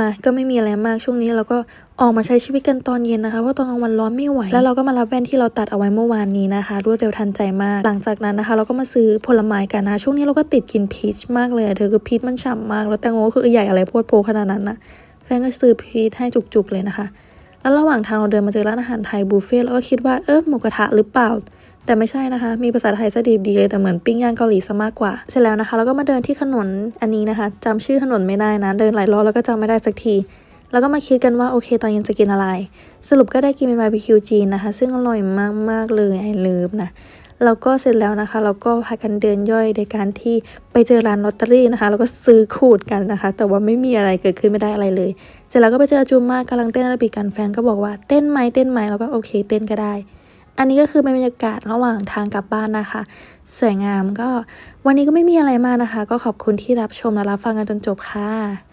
มาก็ไม่มีอะไรมากช่วงนี้เราก็ออกมาใช้ชีวิตกันตอนเย็นนะคะเพราะตอนกลางวันร้อนไม่ไหว แล้วเราก็มารับแว่นที่เราตัดเอาไว้เมื่อวานนี้นะคะรวดเร็วทันใจมาก หลังจากนั้นนะคะ เราก็มาซื้อผลไม้กันนะช่วงนี้เราก็ติดกินพีชมากเลยเธอคือพีชมันฉ่ำมาก แล้วแตงโมก็คือใหญ่อะไรโพดโพขนาดนั้นนะแฟนก็ซื้อพีชให้จุกๆเลยนะคะ แล้วระหว่างทางเราเดินมาเจอร้านอาหารไทยบุฟเฟ่ต์แล้วก็คิดว่าเออหมูกระทะหรือเปล่า แต่ไม่ใช่นะคะ มีภาษาไทยซะดีดีเลยแต่เหมือนปิ้งย่างเกาหลีซะมากกว่า เสร็จแล้วนะคะ เราก็มาเดินที่ถนนอันนี้นะคะจำชื่อถนนไม่ได้นะ เดินหลายรอบแล้วก็จำไม่ได้สักที แล้วก็มาคิดกันว่าโอเคตอนเย็นจะกินอะไร สรุปก็ได้กินเป็นบาร์บีคิวจีนนะคะ ซึ่งอร่อยมากๆเลยไอเลิฟนะแล้วก็เสร็จแล้วนะคะ เราก็พากันเดินย่อยโดยการที่ไปเจอร้านลอตเตอรี่นะคะ แล้วก็ซื้อขูดกันนะคะ แต่ว่าไม่มีอะไรเกิดขึ้นไม่ได้อะไรเลย เสร็จแล้วก็ไปเจอจูมากกำลังเต้นอาราบิกกันแฟนก็บอกว่าเต้นไหมเต้นไหมแล้วก็โอเค เต้นก็ได้ อันนี้ก็คือเป็นบรรยากาศระหว่างทางกลับบ้านนะคะ สวยงามก็วันนี้ก็ไม่มีอะไรมากนะคะ ก็ขอบคุณที่รับชมและรับฟังกันจนจบค่ะ